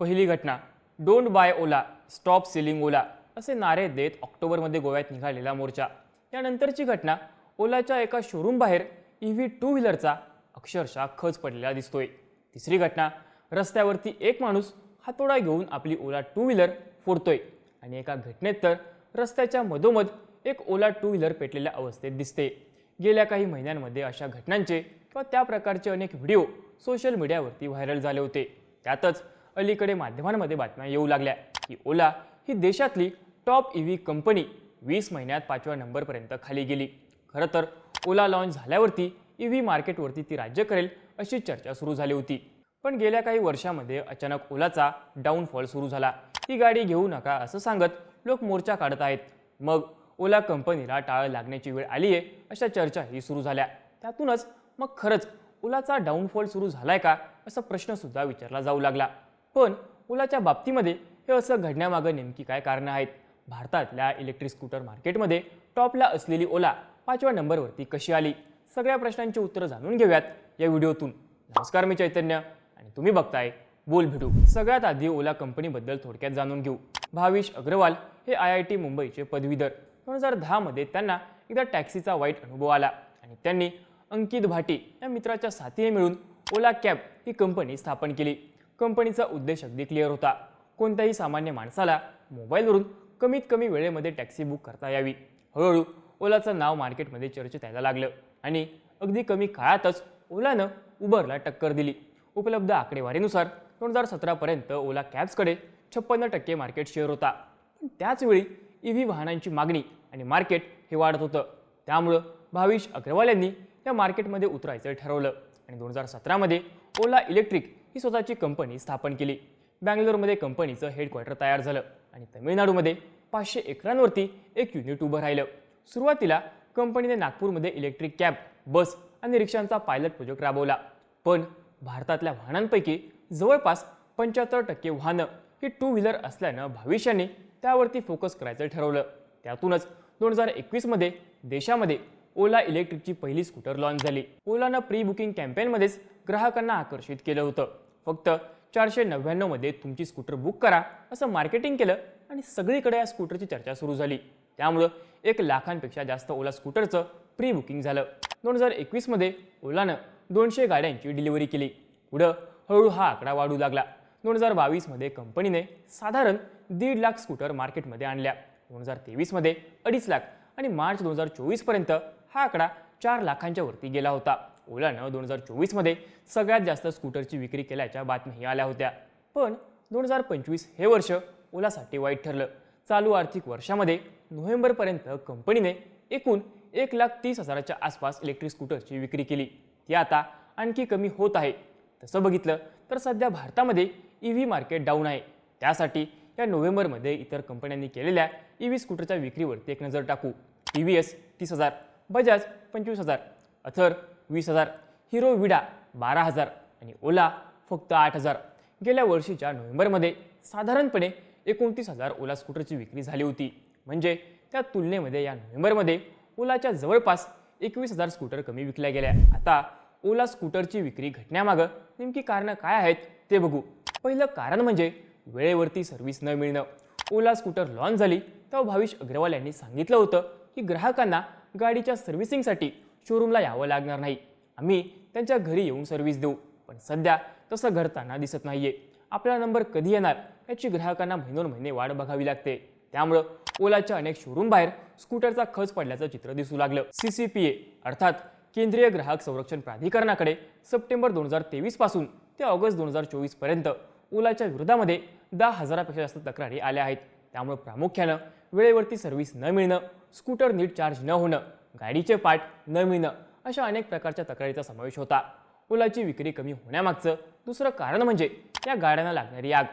पहिली घटना don't buy Ola stop selling Ola असे नारे देत ऑक्टोबरमध्ये गोव्यात निघालेला मोर्चा. यानंतरची घटना ओलाच्या एका शोरूम बाहेर ई व्ही टू व्हीलरचा अक्षरशः खच पडलेला दिसतोय. तिसरी घटना रस्त्यावरती एक माणूस हातोडा घेऊन आपली ओला टू व्हीलर फोडतोय. आणि एका घटनेत तर रस्त्याच्या मधोमध एक ओला टू व्हीलर पेटलेल्या अवस्थेत दिसते. गेल्या काही महिन्यांमध्ये अशा घटनांचे किंवा त्या प्रकारचे अनेक व्हिडिओ सोशल मीडियावरती व्हायरल झाले होते. त्यातच अलीकडे माध्यमांमध्ये बातम्या येऊ लागल्या. की ओला ही देशातली टॉप ई व्ही कंपनी वीस महिन्यात पाचव्या नंबरपर्यंत खाली गेली. खरं तर ओला लॉन्च झाल्यावरती ई व्ही मार्केटवरती ती राज्य करेल अशी चर्चा सुरू झाली होती. पण गेल्या काही वर्षामध्ये अचानक ओलाचा डाऊनफॉल सुरू झाला. ही गाडी घेऊ नका असं सांगत लोक मोर्चा काढत आहेत. मग ओला कंपनीला टाळ लागण्याची वेळ आली आहे अशा चर्चाही सुरू झाल्या. त्यातूनच मग खरंच ओलाचा डाऊनफॉल सुरू झालाय का असा प्रश्नसुद्धा विचारला जाऊ लागला. पण ओलाच्या बाबतीमध्ये हे असं घडण्यामागं नेमकी काय कारणं आहेत? भारतातल्या इलेक्ट्रिक स्कूटर मार्केटमध्ये टॉपला असलेली ओला पाचव्या नंबरवरती कशी आली? सगळ्या प्रश्नांची उत्तरं जाणून घेऊयात या व्हिडिओतून. नमस्कार मी चैतन्य आणि तुम्ही बघताय बोल भिडू सगळ्यात आधी ओला कंपनीबद्दल थोडक्यात जाणून घेऊ. भाविश अग्रवाल हे आय आय टी मुंबईचे पदवीधर. दोन हजार दहामध्ये त्यांना एकदा टॅक्सीचा वाईट अनुभव आला आणि त्यांनी अंकित भाटी या मित्राच्या साथीने मिळून ओला कॅब ही कंपनी स्थापन केली. कंपनीचा उद्देश अगदी क्लिअर होता. कोणत्याही सामान्य माणसाला मोबाईलवरून कमीत कमी वेळेमध्ये टॅक्सी बुक करता यावी. हळूहळू ओलाचं नाव मार्केटमध्ये चर्चेत यायला लागलं आणि अगदी कमी काळातच ओलानं उबरला टक्कर दिली. उपलब्ध आकडेवारीनुसार दोन हजार सतरापर्यंत ओला कॅब्सकडे छप्पन्न टक्के मार्केट शेअर होता. पण त्याचवेळी ई व्ही वाहनांची मागणी आणि मार्केट हे वाढत होतं. त्यामुळं भाविश अग्रवाल यांनी या मार्केटमध्ये उतरायचं ठरवलं आणि दोन हजार सतरामध्ये ओला इलेक्ट्रिक ही स्वतःची कंपनी स्थापन केली. बँगलोरमध्ये कंपनीचं हेडक्वार्टर तयार झालं आणि तमिळनाडूमध्ये पाचशे एकरांवरती एक युनिट उभं राहिलं. सुरुवातीला कंपनीने नागपूरमध्ये इलेक्ट्रिक कॅब बस आणि रिक्षांचा पायलट प्रोजेक्ट राबवला. पण भारतातल्या वाहनांपैकी जवळपास पंच्याहत्तर टक्के वाहनं ही टू व्हीलर असल्यानं भविष्याने त्यावरती फोकस करायचं ठरवलं. त्यातूनच दोन हजार एकवीसमध्ये देशामध्ये ओला इलेक्ट्रिकची पहिली स्कूटर लॉन्च झाली. ओलानं प्री बुकिंग कॅम्पेनमध्येच ग्राहकांना आकर्षित केलं होतं. फक्त चारशे नव्याण्णवमध्ये तुमची स्कूटर बुक करा असं मार्केटिंग केलं आणि सगळीकडे या स्कूटरची चर्चा सुरू झाली. त्यामुळं एक लाखांपेक्षा जास्त ओला स्कूटरचं प्री बुकिंग झालं. दोन हजार एकवीसमध्ये ओलानं दोनशे गाड्यांची डिलिव्हरी केली. पुढं हळूहळू हा आकडा वाढू लागला. दोन हजार बावीसमध्ये कंपनीने साधारण दीड लाख स्कूटर मार्केटमध्ये आणल्या. दोन हजार तेवीसमध्ये अडीच लाख आणि मार्च दोन हजार चोवीसपर्यंत हा आकडा चार लाखांच्या वरती गेला होता. ओलानं दोन हजार चोवीसमध्ये सगळ्यात जास्त स्कूटरची विक्री केल्याच्या बातम्याही आल्या होत्या. पण दोन हजार पंचवीस हे वर्ष ओलासाठी वाईट ठरलं. चालू आर्थिक वर्षामध्ये नोव्हेंबरपर्यंत कंपनीने एकूण एक लाख तीस हजाराच्या आसपास इलेक्ट्रिक स्कूटरची विक्री केली. ती आता आणखी कमी होत आहे. तसं बघितलं तर सध्या भारतामध्ये ई व्ही मार्केट डाऊन आहे. त्यासाठी या नोव्हेंबरमध्ये इतर कंपन्यांनी केलेल्या ई व्ही स्कूटरच्या विक्रीवरती एक नजर टाकू. टी व्ही एस तीस हजार बजाज पंचवीस हजार अथर वीस हजार हिरो विडा बारा हजार आणि ओला फक्त आठ हजार. गेल्या वर्षीच्या नोव्हेंबरमध्ये साधारणपणे एकोणतीस हजार ओला स्कूटरची विक्री झाली होती. म्हणजे त्या तुलनेमध्ये या नोव्हेंबरमध्ये ओलाच्या जवळपास एकवीस हजार स्कूटर कमी विकल्या गेल्या. आता ओला स्कूटरची विक्री घटण्यामागं नेमकी कारणं काय आहेत ते बघू. पहिलं कारण म्हणजे वेळेवरती सर्व्हिस न मिळणं. ओला स्कूटर लॉन्च झाली तेव्हा भाविश अग्रवाल यांनी सांगितलं होतं की ग्राहकांना गाडीच्या सर्व्हिसिंगसाठी शोरूमला यावं लागणार नाही. आम्ही त्यांच्या घरी येऊन सर्व्हिस देऊ. पण सध्या तसं घडताना दिसत नाहीये. आपला नंबर कधी येणार याची ग्राहकांना महिनोन महिने वाट बघावी लागते. त्यामुळं ओलाच्या अनेक शोरूम बाहेर स्कूटरचा खच पडल्याचं चित्र दिसू लागलं. सी सी पी ए अर्थात केंद्रीय ग्राहक संरक्षण प्राधिकरणाकडे सप्टेंबर दोन हजार तेवीसपासून ते ऑगस्ट दोन हजार चोवीसपर्यंत ओलाच्या विरोधामध्ये दहा हजारापेक्षा जास्त तक्रारी आल्या आहेत. त्यामुळे प्रामुख्यानं वेळेवरती सर्व्हिस न मिळणं स्कूटर नीट चार्ज न होणं गाडीचे पाठ न मिळणं अशा अनेक प्रकारच्या तक्रारीचा समावेश होता. ओलाची विक्री कमी होण्यामागचं दुसरं कारण म्हणजे या गाड्यांना लागणारी आग.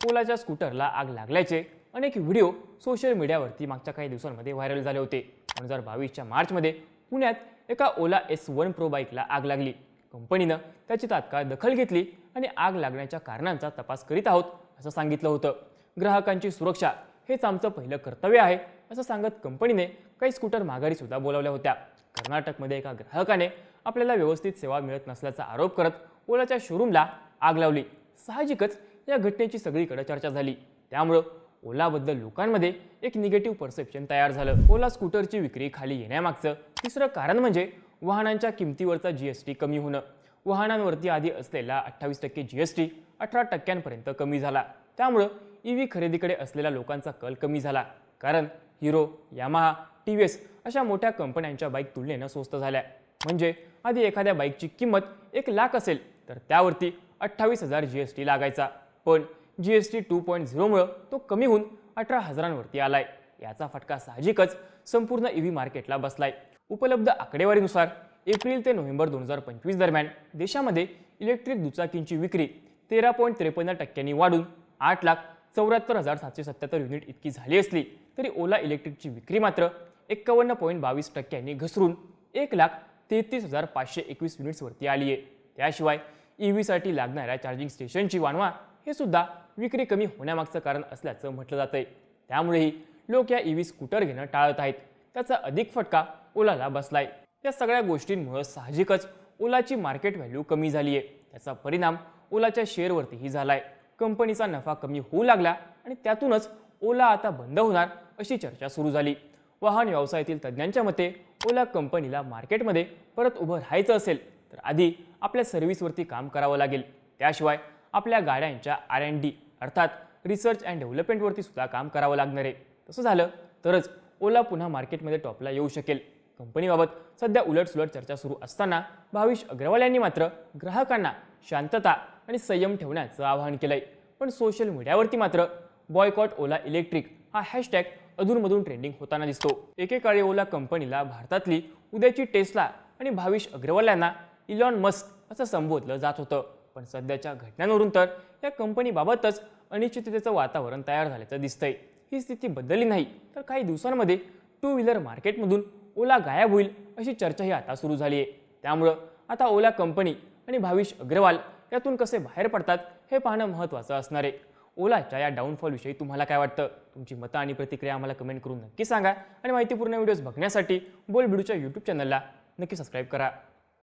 ओलाच्या स्कूटरला आग लागल्याचे अनेक व्हिडिओ सोशल मीडियावरती मागच्या काही दिवसांमध्ये व्हायरल झाले होते. दोन हजार बावीसच्या मार्चमध्ये पुण्यात एका ओला एस वन प्रो बाईकला आग लागली. कंपनीनं त्याची तात्काळ दखल घेतली आणि आग लागण्याच्या कारणांचा तपास करीत आहोत असं सांगितलं होतं. ग्राहकांची सुरक्षा हेच आमचं पहिलं कर्तव्य आहे. असं सांगत कंपनीने काही स्कूटर माघारी सुद्धा बोलावल्या होत्या. कर्नाटकमध्ये एका ग्राहकाने आपल्याला व्यवस्थित सेवा मिळत नसल्याचा आरोप करत ओलाच्या शोरूमला आग लावली. साहजिकच या घटनेची सगळीकडे चर्चा झाली. त्यामुळं ओलाबद्दल लोकांमध्ये एक निगेटिव्ह परसेप्शन तयार झालं. ओला स्कूटरची विक्री खाली येण्यामागचं तिसरं कारण म्हणजे वाहनांच्या किमतीवरचा जी एस टी कमी होणं. वाहनांवरती आधी असलेला अठ्ठावीस टक्के जी एस टी अठरा टक्क्यांपर्यंत कमी झाला. त्यामुळं ई व्ही खरेदीकडे असलेल्या लोकांचा कल कमी झाला. कारण Hero Yamaha T V S अशा मोठ्या कंपन्यांच्या बाईक तुलनेनं स्वस्त झाल्या. म्हणजे आधी एखाद्या बाईकची किंमत एक लाख असेल तर त्यावरती अठ्ठावीस हजार जी एस टी लागायचा. पण G S T two point झिरोमुळं तो कमी होऊन अठरा हजारांवरती आलाय. याचा फटका साहजिकच संपूर्ण ई व्ही मार्केटला बसलाय. उपलब्ध आकडेवारीनुसार एप्रिल ते नोव्हेंबर दोन हजार पंचवीस दरम्यान देशामध्ये इलेक्ट्रिक दुचाकींची विक्री तेरा पॉईंट त्रेपन्न टक्क्यांनी वाढून आठ लाख चौऱ्याहत्तर हजार सातशे सत्याहत्तर युनिट इतकी झाली असली तरी ओला इलेक्ट्रिकची विक्री मात्र एक्कावन्न पॉईंट बावीस टक्क्यांनी घसरून एक लाख तेहतीस हजार पाचशे एकवीस युनिट्सवरती आली आहे त्याशिवाय ई व्हीसाठी लागणाऱ्या चार्जिंग स्टेशनची वाणवा हे सुद्धा विक्री कमी होण्यामागचं कारण असल्याचं म्हटलं जातंय. त्यामुळेही लोक या ई व्ही स्कूटर घेणं टाळत आहेत. त्याचा अधिक फटका ओलाला बसलाय. या सगळ्या गोष्टींमुळे साहजिकच ओलाची मार्केट व्हॅल्यू कमी झाली आहे त्याचा परिणाम ओलाच्या शेअरवरतीही झाला आहे कंपनीचा नफा कमी होऊ लागला आणि त्यातूनच ओला आता बंद होणार अशी चर्चा सुरू झाली. वाहन व्यवसायातील तज्ज्ञांच्या मते ओला कंपनीला मार्केटमध्ये परत उभं राहायचं असेल तर आधी आपल्या सर्व्हिसवरती काम करावं लागेल. त्याशिवाय आपल्या गाड्यांच्या आर अँड डी अर्थात रिसर्च अँड डेव्हलपमेंटवरती सुद्धा काम करावं लागणार आहे. तसं झालं तरच ओला पुन्हा मार्केटमध्ये टॉपला येऊ शकेल. कंपनीबाबत सध्या उलटसुलट चर्चा सुरू असताना भाविश अग्रवाल यांनी मात्र ग्राहकांना शांतता आणि संयम ठेवण्याचं आवाहन केलंय. पण सोशल मीडियावरती मात्र बॉयकॉट ओला इलेक्ट्रिक हा हॅशटॅग अधूनमधून ट्रेंडिंग होताना दिसतो. एकेकाळी ओला कंपनीला भारतातली उद्याची टेस्ला आणि भाविश अग्रवाल यांना इलॉन मस्क असं संबोधलं जात होतं. पण सध्याच्या घटनांवरून तर या कंपनीबाबतच अनिश्चिततेचं वातावरण तयार झाल्याचं दिसतंय. ही स्थिती बदलली नाही तर काही दिवसांमध्ये टू व्हीलर मार्केटमधून ओला गायब होईल अशी चर्चाही आता सुरू झाली आहे त्यामुळं आता ओला कंपनी आणि भाविश अग्रवाल यातून कसे बाहेर पडतात हे पाहणं महत्त्वाचं असणार आहे. ओलाच्या या डाऊनफॉलविषयी तुम्हाला काय वाटतं? तुमची मतं आणि प्रतिक्रिया आम्हाला कमेंट करून नक्की सांगा. आणि माहितीपूर्ण व्हिडिओज बघण्यासाठी बोल बिडूच्या यूट्यूब चॅनलला नक्की सबस्क्राईब करा.